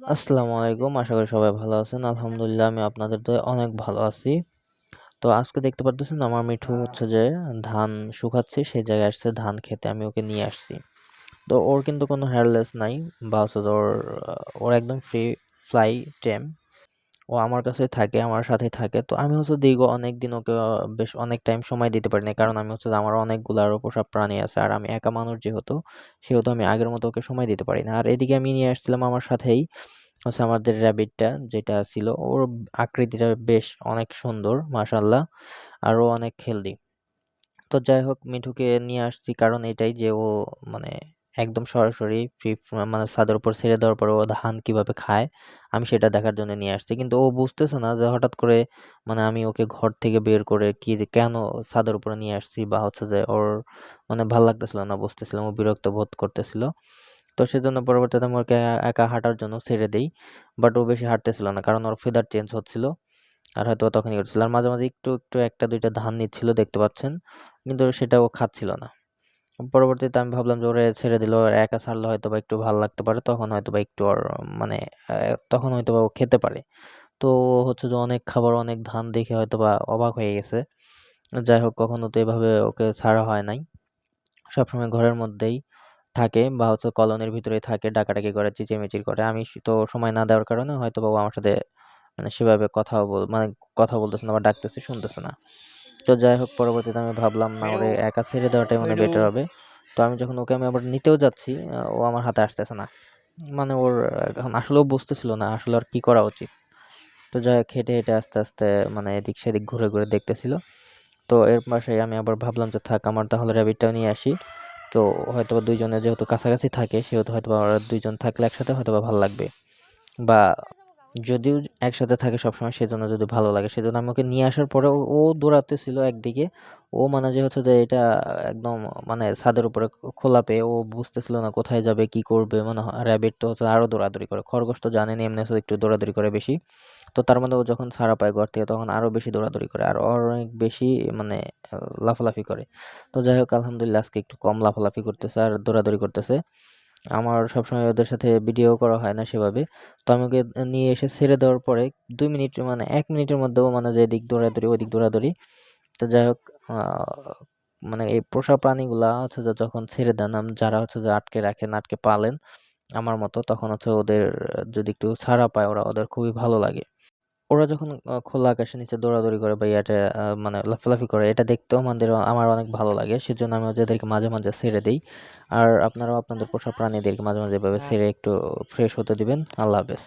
আসসালামু আলাইকুম, আশা করি সবাই ভালো আছেন। আলহামদুলিল্লাহ, আমি আপনাদের তো অনেক ভালো আছি। তো আজকে দেখতে পারতেছেন আমার মিঠু হচ্ছে যে ধান শুকাচ্ছে, সেই জায়গায় আসছে ধান খেতে, আমি ওকে নিয়ে আসছি। তো ওর কিন্তু কোনো হেয়ারলেস নাই বা হচ্ছে ওর ওর একদম ফ্রি ফ্লাই টেম ও আমার কাছে থাকে, আমার সাথে থাকে। তো আমি হচ্ছে দীর্ঘ অনেক দিন ওকে বেশ অনেক টাইম সময় দিতে পারি না কারণ আমি হচ্ছে আমার অনেকগুলো আরও পোষা প্রাণী আছে। আর আমি একা মানুষ যেহেতু, সেহেতু আমি আগের মতো ওকে সময় দিতে পারি না। আর এদিকে আমি নিয়ে আসছিলাম আমার সাথেই হচ্ছে আমাদের র্যাবিটটা যেটা ছিল। ওর আকৃতিটা বেশ অনেক সুন্দর মাশাল্লাহ আর ও অনেক হেলদি তো যাই হোক, মিঠুকে নিয়ে আসছি। কারণ এটাই যে ও মানে একদম সরাসরি ফ্রি মানে ছাদের উপর ছেড়ে দেওয়ার পরে ও ধান কীভাবে খায়, আমি সেটা দেখার জন্য নিয়ে আসছি। কিন্তু ও বুঝতেছে না যে হঠাৎ করে মানে আমি ওকে ঘর থেকে বের করে কি কেন ছাদের উপরে নিয়ে আসছি বা হচ্ছে যে ওর মানে ভালো লাগতেছিল না বুঝতেছিলাম ও বিরক্ত বোধ করতেছিল। তো সেজন্য পরবর্তীতে আমি ওকে একা হাঁটার জন্য ছেড়ে দিই বাট ও বেশি হাঁটতেছিল না, কারণ ওর ফেদার চেঞ্জ হচ্ছিল আর হয়তো তখনই করছিল আর মাঝে মাঝে একটু একটু একটা, দুইটা ধান নিচ্ছিল, দেখতে পাচ্ছেন, কিন্তু সেটা ও খাচ্ছিল না। পরবর্তীতে আমি ভাবলাম যে ওরে ছেড়ে দিল একা ছাড়লে হয়তো বা একটু ভালো লাগতে পারে, তখন হয়তো বা একটু আর মানে তখন হয়তো বা ও খেতে পারে। তো হচ্ছে যে অনেক খাবার, অনেক ধান দেখে হয়তো বা অবাক হয়ে গেছে। যাই হোক, কখনো তো এভাবে ওকে ছাড়া হয় নাই। সবসময় ঘরের মধ্যেই থাকে বা হচ্ছে কলোনির ভিতরেই থাকে, ডাকাডাকি করে চেঁচিয়েমেচির করে। আমি তো সময় না দেওয়ার কারণে হয়তো বাবু আমার সাথে মানে সেভাবে কথা বল মানে কথা বলতেছে না বা ডাকতেছে, শুনতেছে না। তো যাই হোক পরবর্তীতে আমি ভাবলাম না ওরে একা ছেড়ে দেওয়াটাই মানে বেটার হবে। তো আমি যখন ওকে আমি আবার নিতেও যাচ্ছি ও আমার হাতে আসতেছে না। মানে ওর এখন আসলেও বুঝতেছিল না আসলে আর কি করা উচিত। তো যাই হোক হেঁটে হেঁটে আস্তে আস্তে মানে এদিক সেদিক ঘুরে ঘুরে দেখতেছিল। তো এর পাশে আমি আবার ভাবলাম যে থাক আমার তাহলে র্যাবিটটাও নিয়ে আসি। তো হয়তো দুইজনে যেহেতু কাছাকাছি থাকে সেহেতু হয়তো দুইজন থাকলে একসাথে হয়তো বা ভালো লাগবে। বা যদিও একসাথে থাকে সবসময়, সেজন্য যদি ভালো লাগে। সেজন্য আমি ওকে নিয়ে আসার পরে ও দৌড়াতেছিল একদিকে। ও মানে যে হচ্ছে যে এটা একদম মানে ছাদের উপরে খোলা পেয়ে ও বুঝতেছিল না কোথায় যাবে, কি করবে মানে র্যাবিট তো হচ্ছে আরও দৌড়াদৌড়ি করে। খরগোশ তো জানেনি, এমনি হচ্ছে একটু দৌড়াদৌড়ি করে বেশি। তো তার মধ্যে ও যখন ছাড়া পায় ঘর থেকে, তখন আরও বেশি দৌড়াদৌড়ি করে আর অনেক বেশি মানে লাফালাফি করে। তো যাই হোক, আলহামদুলিল্লাহ আজকে একটু কম লাফালাফি করতেছে আর দৌড়াদৌড়ি করতেছে। আমার সবসময় ওদের সাথে ভিডিও করা হয় না সেভাবে। তো আমি ওকে নিয়ে এসে ছেড়ে দেওয়ার পরে দুই মিনিট মানে এক মিনিটের মধ্যেও মানে যে দিক দৌড়াদৌড়ি ওই দিক দৌড়াদৌড়ি। তো যাই হোক মানে এই পোষা প্রাণীগুলা হচ্ছে যে যখন ছেড়ে দেন যারা হচ্ছে যে আটকে রাখেন, আটকে পালেন, আমার মতো, তখন হচ্ছে ওদের যদি একটু ছাড়া পায়, ওরা ওদের খুবই ভালো লাগে। ওরা যখন খোলা আকাশের নিচে দৌড়াদৌড়ি করে বা এটা মানে লাফালাফি করে এটা দেখতেও আমাদের আমার অনেক ভালো লাগে। সেজন্য আমি ওদেরকে মাঝে মাঝে ছেড়ে দিই। আর আপনারাও আপনাদের পোষা প্রাণীদেরকে মাঝে মাঝে এভাবে ছেড়ে একটু ফ্রেশ হতে দিবেন। আল্লাহ হাফেজ।